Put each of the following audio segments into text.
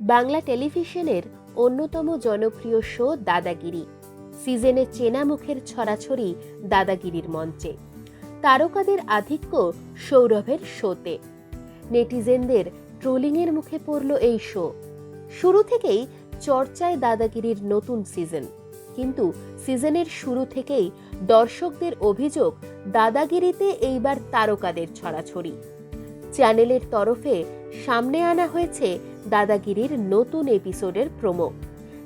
বাংলা টেলিভিশনের অন্যতম জনপ্রিয় শো দাদাগিরি। সিজনে চেনা মুখের ছড়াছড়ি দাদাগিরির মঞ্চে। তারকাদের আধিক্য সৌরভের শোতে। নেটিজেনদের ট্রোলিংয়ের মুখে পড়ল এই শো। শুরু থেকেই চর্চায় দাদাগিরির নতুন সিজন। কিন্তু সিজনের শুরু থেকেই দর্শকদের অভিযোগ দাদাগিরিতে এইবার তারকাদের ছড়াছড়ি। চ্যানেলের তরফে সামনে আনা হয়েছে দাদাগিরির নতুন এপিসোডের প্রোমো,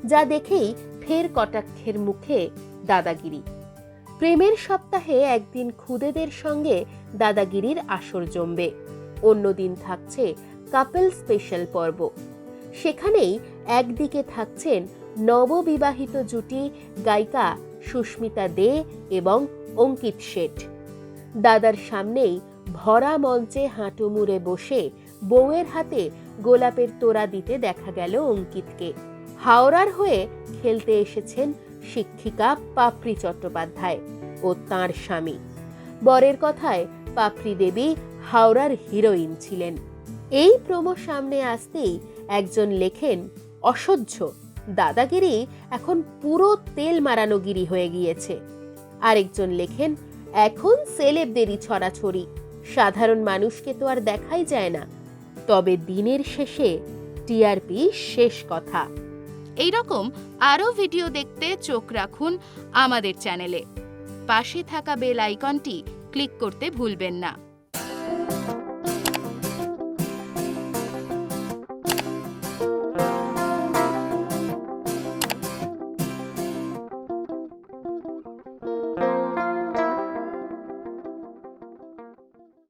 যা দেখেই ফের কটাক্ষের মুখে দাদাগিরি। প্রেমের সপ্তাহে একদিন খুদেদের সঙ্গে দাদাগিরির আসর জমবে। অন্যদিন থাকছে কাপল স্পেশাল পর্ব। সেখানেই একদিকে থাকছেন নববিবাহিত জুটি গায়িকা সুস্মিতা দে এবং অঙ্কিত শেঠ। দাদার সামনেই ভরা মঞ্চে হাঁটু মুড়ে বসে বউয়ের হাতে গোলাপের তোড়া দিতে দেখা গেল অঙ্কিতকে। হাওড়ার হয়ে খেলতে এসেছেন শিক্ষিকা পাপড়ি চট্টোপাধ্যায় ও তাঁর স্বামী। বরের কথায় পাপড়ি দেবী হাওড়ার হিরোইন ছিলেন। এই প্রোমো সামনে আসতেই একজন লেখেন, অসহ্য, দাদাগিরি এখন পুরো তেল মারানো গিরি হয়ে গিয়েছে। আরেকজন লেখেন, এখন সেলেবদেরই ছড়াছড়ি। সাধারণ মানুষকে তো আর দেখাই যায় না। তবে দিনের শেষে টিআরপি শেষ কথা। এই রকম আরও ভিডিও দেখতে চোখ রাখুন আমাদের চ্যানেলে। পাশে থাকা বেল আইকনটি ক্লিক করতে ভুলবেন না।